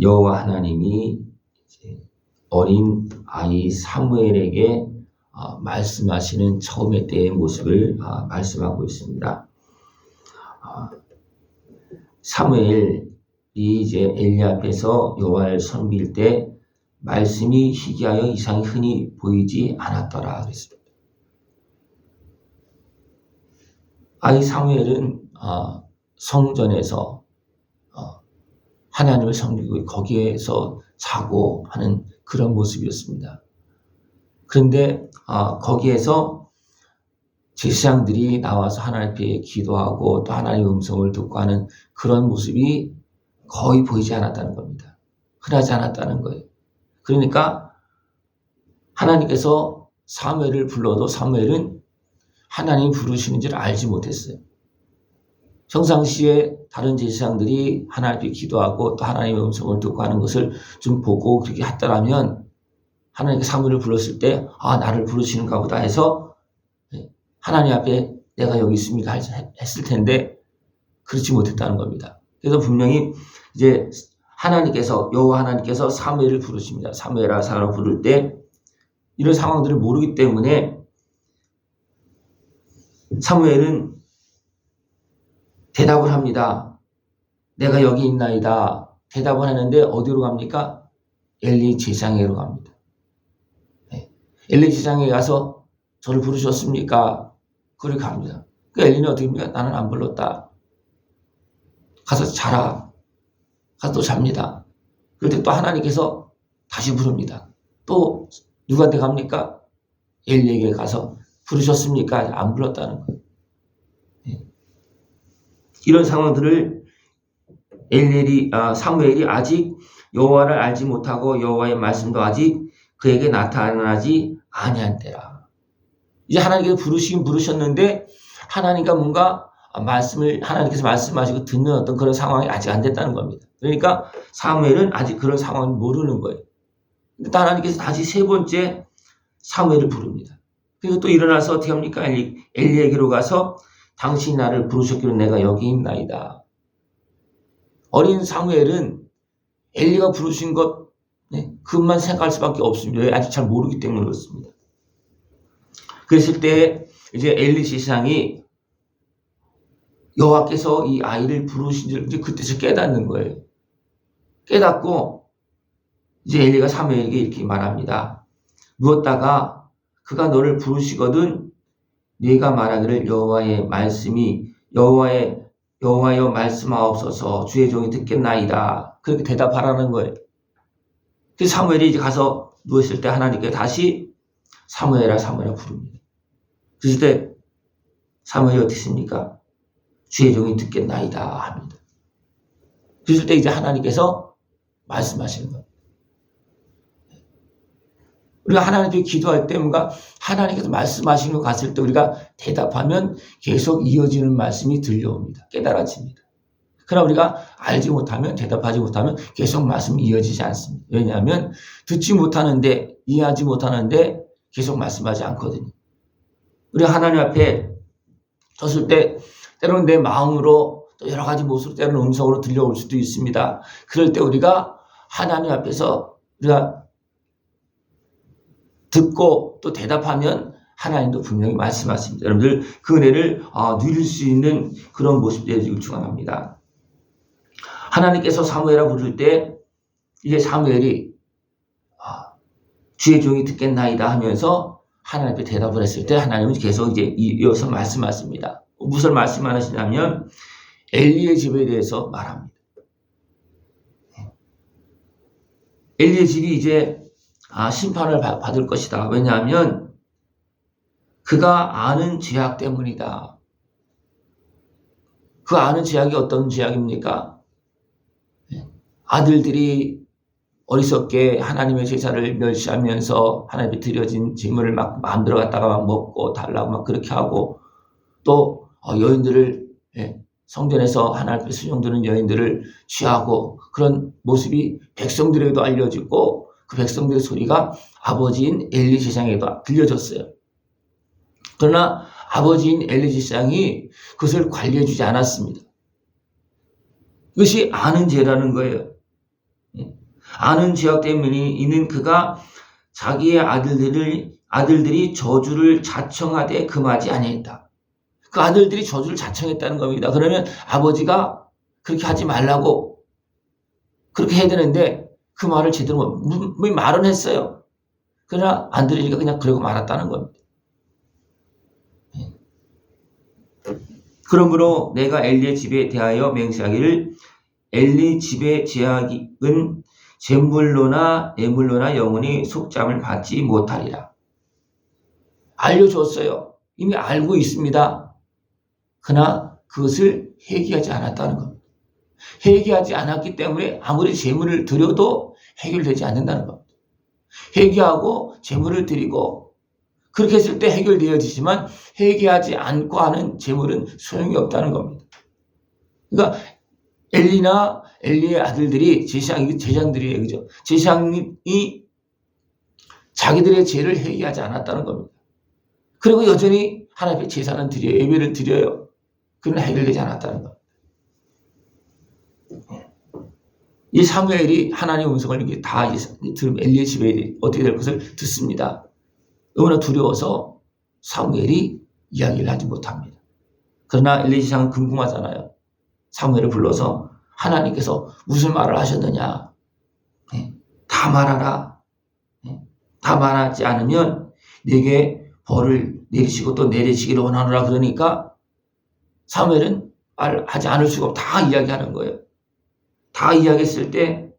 여호와 하나님이 어린 아이 사무엘에게 어, 말씀하시는 처음의 때의 모습을 어, 말씀하고 있습니다. 어, 사무엘이 이제 엘리 앞에서 여호와를 섬길 때 말씀이 희귀하여 이상이 흔히 보이지 않았더라 그랬습니다. 아이 사무엘은 어, 성전에서 어, 하나님을 섬기고 거기에서 자고 하는 그런 모습이었습니다. 그런데 어, 거기에서 제사장들이 나와서 하나님 앞에 기도하고 또 하나님의 음성을 듣고 하는 그런 모습이 거의 보이지 않았다는 겁니다. 흔하지 않았다는 거예요. 그러니까 하나님께서 사무엘을 불러도 사무엘은 하나님 부르시는 줄 알지 못했어요. 평상시에 다른 제사장들이 하나님 앞에 기도하고 또 하나님의 음성을 듣고 하는 것을 좀 보고 그렇게 했더라면 하나님께 사무엘을 불렀을 때 아 나를 부르시는가 보다 해서 하나님 앞에 내가 여기 있습니다 했을 텐데 그렇지 못했다는 겁니다. 그래서 분명히 이제 하나님께서 여호와 하나님께서 사무엘을 부르십니다. 사무엘아 사라 부를 때 이런 상황들을 모르기 때문에 사무엘은 대답을 합니다. 내가 여기 있나이다. 대답을 하는데 어디로 갑니까? 엘리 제장에로 갑니다. 네. 엘리 제장에 가서 저를 부르셨습니까? 그렇게 갑니다. 그 엘리는 어떻게 합니까? 나는 안 불렀다. 가서 자라. 가서 또 잡니다. 그럴 때 또 하나님께서 다시 부릅니다. 또 누구한테 갑니까? 엘리에게 가서 부르셨습니까? 안 불렀다는 거예요. 네. 이런 상황들을 엘리엘이 아, 사무엘이 아직 여호와를 알지 못하고 여호와의 말씀도 아직 그에게 나타나지 아니한 때라. 이제 하나님께서 부르시긴 부르셨는데 하나님과 뭔가 말씀을 하나님께서 말씀하시고 듣는 어떤 그런 상황이 아직 안 됐다는 겁니다. 그러니까 사무엘은 아직 그런 상황을 모르는 거예요. 근데 하나님께서 다시 세 번째 사무엘을 부릅니다. 그리고 또 일어나서 어떻게 합니까? 엘리, 엘리에게로 가서 당신이 나를 부르셨기로 내가 여기 있나이다. 어린 사무엘은 엘리가 부르신 것 네, 그것만 생각할 수밖에 없습니다. 왜 아직 잘 모르기 때문에 그렇습니다. 그랬을 때 이제 엘리 시상이 여호와께서 이 아이를 부르신 줄 이제 그때서 깨닫는 거예요. 깨닫고 이제 엘리가 사무엘에게 이렇게 말합니다. 누웠다가 그가 너를 부르시거든 네가 말하기를 여호와의 말씀이 여호와의 여호와여 말씀하옵소서 주의 종이 듣겠나이다. 그렇게 대답하라는 거예요. 그래서 사무엘이 이제 가서 누웠을 때 하나님께 다시 사무엘아 사무엘아 부릅니다. 그랬을 때 사무엘이 어떻게 습니까 주의 종이 듣겠나이다 합니다. 그랬을 때 이제 하나님께서 말씀하시는 거예요. 우리가 하나님께 기도할 때 뭔가 하나님께서 말씀하시는 것 같을 때 우리가 대답하면 계속 이어지는 말씀이 들려옵니다. 깨달아집니다. 그러나 우리가 알지 못하면 대답하지 못하면 계속 말씀이 이어지지 않습니다. 왜냐하면 듣지 못하는데 이해하지 못하는데 계속 말씀하지 않거든요. 우리가 하나님 앞에 섰을 때 때로는 내 마음으로 또 여러 가지 모습으로 때로는 음성으로 들려올 수도 있습니다. 그럴 때 우리가 하나님 앞에서 우리가 듣고 또 대답하면 하나님도 분명히 말씀하십니다. 여러분들 그 은혜를 어, 누릴 수 있는 그런 모습들이 축원합니다. 하나님께서 사무엘아 부를 때 이제 사무엘이 어, 주의 종이 듣겠나이다 하면서 하나님 앞에 대답을 했을 때 하나님은 계속 이제 이어서 말씀하십니다. 무슨 말씀하시냐면 엘리의 집에 대해서 말합니다. 엘리의 집이 이제 아, 심판을 받을 것이다. 왜냐하면 그가 아는 죄악 때문이다. 그 아는 죄악이 어떤 죄악입니까? 아들들이 어리석게 하나님의 제사를 멸시하면서 하나님께 드려진 짐을 막 만들어 갖다가 막 먹고 달라고 막 그렇게 하고 또 어, 여인들을 예, 성전에서 하나님께 수용되는 여인들을 취하고 그런 모습이 백성들에게도 알려지고 그 백성들의 소리가 아버지인 엘리 제장에도 들려졌어요. 그러나 아버지인 엘리 제장이 그것을 관리해주지 않았습니다. 그것이 아는 죄라는 거예요. 예. 아는 죄악 때문에 이는 그가 자기의 아들들을 아들들이 저주를 자청하되 금하지 아니했다. 그 아들들이 저주를 자청했다는 겁니다. 그러면 아버지가 그렇게 하지 말라고 그렇게 해야 되는데 그 말을 제대로 무- 말은 했어요. 그러나 안 들으니까 그냥 그러고 말았다는 겁니다. 예. 그러므로 내가 엘리의 집에 대하여 맹세하기를 엘리 집의 제약은 잼물로나 예물로나 영원히 속잠을 받지 못하리라. 알려줬어요. 이미 알고 있습니다. 그러나 그것을 회개하지 않았다는 겁니다. 회개하지 않았기 때문에 아무리 재물을 드려도 해결되지 않는다는 겁니다. 회개하고 재물을 드리고 그렇게 했을 때 해결되어지지만 회개하지 않고 하는 재물은 소용이 없다는 겁니다. 그러니까 엘리나 엘리의 아들들이 제사장이 제장들이에요, 그죠? 제사장이 자기들의 죄를 회개하지 않았다는 겁니다. 그리고 여전히 하나님 앞에 제사는 드려요, 예배를 드려요. 그러나 해결되지 않았다는 겁니다. 이 사무엘이 하나님의 음성을 이렇게 다 엘리의 집에 어떻게 될 것을 듣습니다. 너무나 두려워서 사무엘이 이야기를 하지 못합니다. 그러나 엘리 지상은 궁금하잖아요. 사무엘을 불러서 하나님께서 무슨 말을 하셨느냐? 네, 다 말하라. 네, 다 말하지 않으면 내게 벌을 내리시고 또 내리시기를 원하노라 그러니까 사무엘은 말하지 않을 수가 없고 다 이야기하는 거예요. 다 이야기했을 때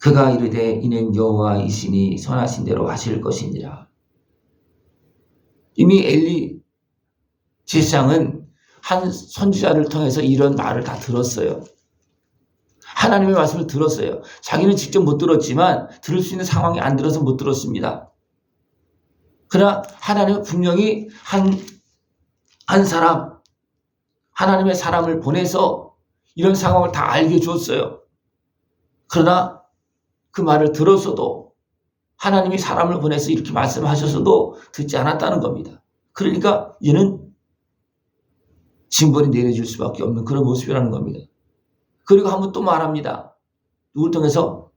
그가 이르되 이는 여호와이시니 선하신 대로 하실 것이니라. 이미 엘리 제사장은 한 선지자를 통해서 이런 말을 다 들었어요. 하나님의 말씀을 들었어요. 자기는 직접 못 들었지만 들을 수 있는 상황이 안 들어서 못 들었습니다. 그러나 하나님은 분명히 한, 한 사람, 하나님의 사람을 보내서 이런 상황을 다 알게 줬어요. 그러나 그 말을 들었어도 하나님이 사람을 보내서 이렇게 말씀하셨어도 듣지 않았다는 겁니다. 그러니까 얘는 징벌이 내려질 수밖에 없는 그런 모습이라는 겁니다. 그리고 한번 또 말합니다. 누굴 통해서?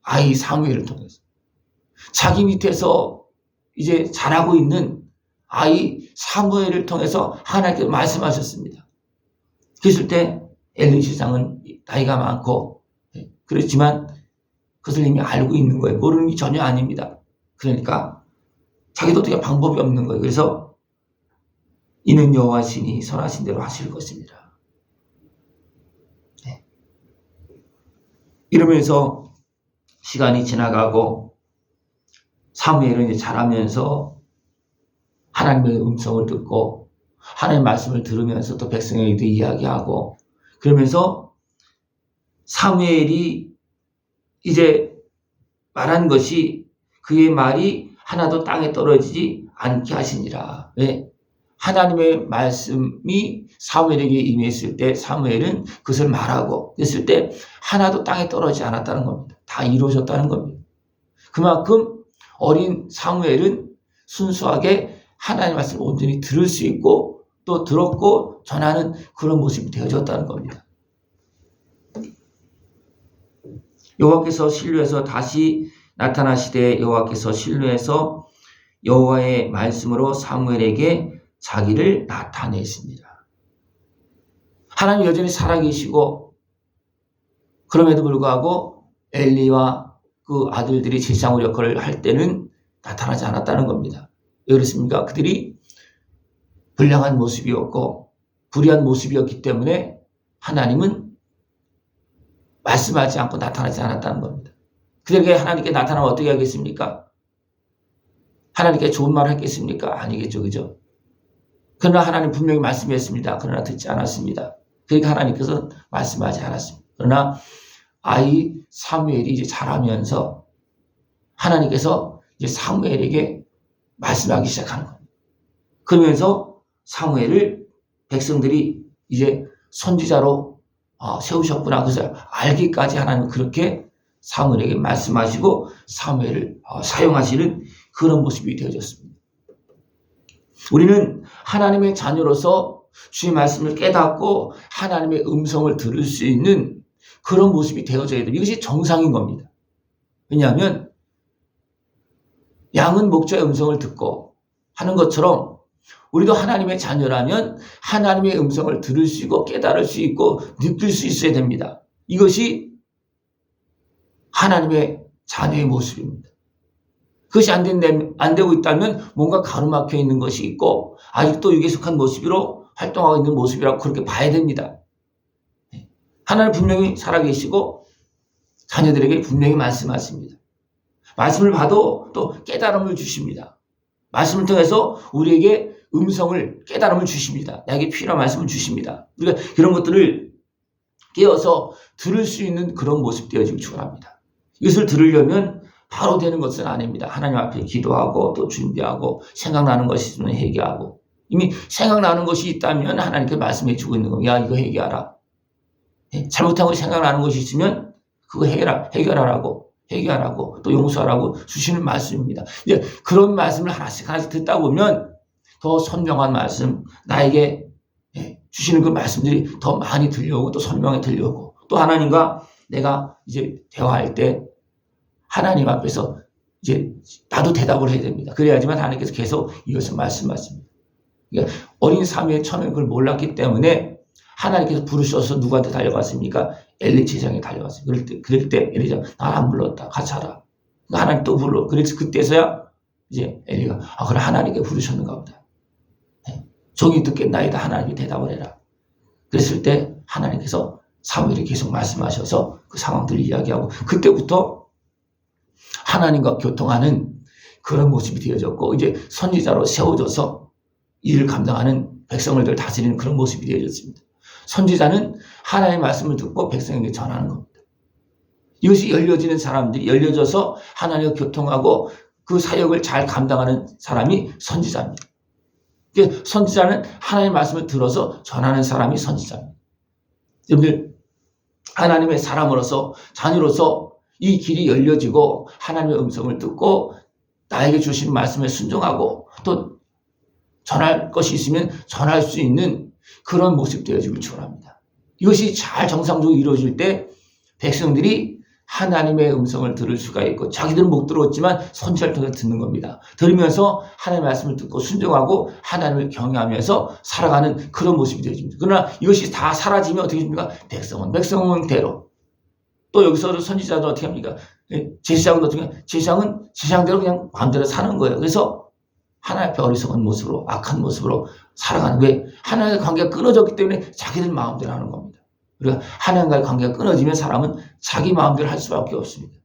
아이 사무엘을 통해서. 자기 밑에서 이제 자라고 있는 아이 사무엘을 통해서 하나님께서 말씀하셨습니다. 그랬을 때 엘리 시장은 나이가 많고 예, 그렇지만 그것을 이미 알고 있는 거예요. 모르는 게 전혀 아닙니다. 그러니까 자기도 어떻게 방법이 없는 거예요. 그래서 이는 여호와 신이 선하신 대로 하실 것입니다. 네. 이러면서 시간이 지나가고 사무엘은 이제 자라면서 하나님의 음성을 듣고 하나님의 말씀을 들으면서 또 백성에게도 이야기하고 그러면서 사무엘이 이제 말한 것이 그의 말이 하나도 땅에 떨어지지 않게 하시니라. 왜? 하나님의 말씀이 사무엘에게 임했을 때 사무엘은 그것을 말하고 했을 때 하나도 땅에 떨어지지 않았다는 겁니다. 다 이루어졌다는 겁니다. 그만큼 어린 사무엘은 순수하게 하나님의 말씀을 온전히 들을 수 있고 또 들었고 전하는 그런 모습이 되어졌다는 겁니다. 여호와께서 신뢰해서 다시 나타나시되 여호와께서 신뢰해서 여호와의 말씀으로 사무엘에게 자기를 나타내십니다. 하나님 여전히 살아계시고 그럼에도 불구하고 엘리와 그 아들들이 제사장의 역할을 할 때는 나타나지 않았다는 겁니다. 왜 그렇습니까? 그들이 불량한 모습이었고 불의한 모습이었기 때문에 하나님은 말씀하지 않고 나타나지 않았다는 겁니다. 그들에게 하나님께 나타나면 어떻게 하겠습니까? 하나님께 좋은 말을 했겠습니까? 아니겠죠, 그죠? 그러나 하나님 분명히 말씀했습니다. 그러나 듣지 않았습니다. 그러니까 하나님께서 말씀하지 않았습니다. 그러나 아이 사무엘이 이제 자라면서 하나님께서 이제 사무엘에게 말씀하기 시작하는 겁니다. 그러면서 사무엘을 백성들이 이제 선지자로 어, 세우셨구나. 그래서 알기까지 하나님 그렇게 사무엘에게 말씀하시고 사무엘을 어, 사용하시는 그런 모습이 되어졌습니다. 우리는 하나님의 자녀로서 주의 말씀을 깨닫고 하나님의 음성을 들을 수 있는 그런 모습이 되어져야 됩니다. 이것이 정상인 겁니다. 왜냐하면 양은 목자의 음성을 듣고 하는 것처럼 우리도 하나님의 자녀라면 하나님의 음성을 들을 수 있고 깨달을 수 있고 느낄 수 있어야 됩니다. 이것이 하나님의 자녀의 모습입니다. 그것이 안, 된다면, 안 되고 있다면 뭔가 가로막혀 있는 것이 있고 아직도 육에 속한 모습으로 활동하고 있는 모습이라고 그렇게 봐야 됩니다. 하나님 분명히 살아계시고 자녀들에게 분명히 말씀하십니다. 말씀을 봐도 또 깨달음을 주십니다. 말씀을 통해서 우리에게 음성을 깨달음을 주십니다. 나에게 필요한 말씀을 주십니다. 우리가 그런 것들을 깨어서 들을 수 있는 그런 모습 되어지길 축원합니다. 이것을 들으려면 바로 되는 것은 아닙니다. 하나님 앞에 기도하고 또 준비하고 생각나는 것이 있으면 회개하고 이미 생각나는 것이 있다면 하나님께 말씀해 주고 있는 겁니다. 야 이거 회개하라. 예, 잘못한 것이 생각나는 것이 있으면 그거 해결하, 해결하라고 해결하라고 또 용서하라고 주시는 말씀입니다. 이제 그런 말씀을 하나씩 하나씩 듣다 보면 더 선명한 말씀 나에게 예, 주시는 그 말씀들이 더 많이 들려오고 또 선명히 들려오고 또 하나님과 내가 이제 대화할 때 하나님 앞에서 이제 나도 대답을 해야 됩니다. 그래야지만 하나님께서 계속 이것을 말씀하십니다. 그러니까 어린 사무엘 처음에 그걸 몰랐기 때문에 하나님께서 부르셔서 누구한테 달려갔습니까? 엘리 제장에 달려갔어요. 그럴 때, 그럴 때 엘리장 나안 불렀다. 같이 하라. 하나님 또 불러. 그래서 그때서야 이제 엘리가 아 그래 하나님께 부르셨는가 보다. 네. 종이 듣겠나이다. 하나님이 대답을 해라. 그랬을 때 하나님께서 사무엘이 계속 말씀하셔서 그 상황들을 이야기하고 그때부터 하나님과 교통하는 그런 모습이 되어졌고 이제 선지자로 세워져서 일을 감당하는 백성을 다스리는 그런 모습이 되어졌습니다. 선지자는 하나님의 말씀을 듣고 백성에게 전하는 겁니다. 이것이 열려지는 사람들이 열려져서 하나님과 교통하고 그 사역을 잘 감당하는 사람이 선지자입니다. 선지자는 하나님의 말씀을 들어서 전하는 사람이 선지자입니다. 여러분들 하나님의 사람으로서 자녀로서 이 길이 열려지고 하나님의 음성을 듣고 나에게 주신 말씀에 순종하고 또 전할 것이 있으면 전할 수 있는 그런 모습 되어지길 축원합니다. 이것이 잘 정상적으로 이루어질 때 백성들이 하나님의 음성을 들을 수가 있고 자기들은 못 들었지만 선지자를 통해 듣는 겁니다. 들으면서 하나님의 말씀을 듣고 순종하고 하나님을 경외하면서 살아가는 그런 모습이 되어집니다. 그러나 이것이 다 사라지면 어떻게 됩니까? 백성은 백성은 대로 또 여기서 선지자도 어떻게 합니까? 예, 제사장은 어떻게 제사장은 제사장대로 그냥 마음대로 사는 거예요. 그래서 하나님 앞에 어리석은 모습으로 악한 모습으로 살아가는 왜 하나님의 관계가 끊어졌기 때문에 자기들 마음대로 하는 겁니다. 우리가 하나님과의 관계가 끊어지면 사람은 자기 마음대로 할 수밖에 없습니다.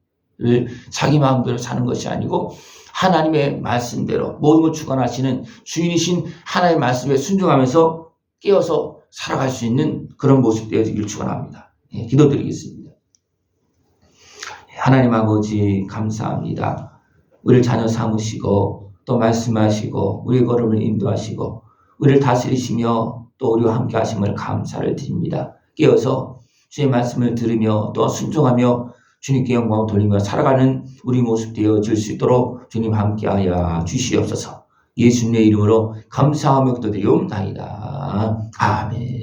자기 마음대로 사는 것이 아니고 하나님의 말씀대로 모든 걸 주관하시는 주인이신 하나님의 말씀에 순종하면서 깨어서 살아갈 수 있는 그런 모습 되어지기를 축원합니다. 예, 기도드리겠습니다. 하나님 아버지 감사합니다. 우리를 자녀 삼으시고 또 말씀하시고 우리의 걸음을 인도하시고 우리를 다스리시며 또 우리와 함께 하심을 감사를 드립니다. 깨어서 주의 말씀을 들으며 또 순종하며 주님께 영광을 돌리며 살아가는 우리 모습 되어질 수 있도록 주님 함께하여 주시옵소서. 예수님의 이름으로 감사하며 기도드리옵나이다. 아멘.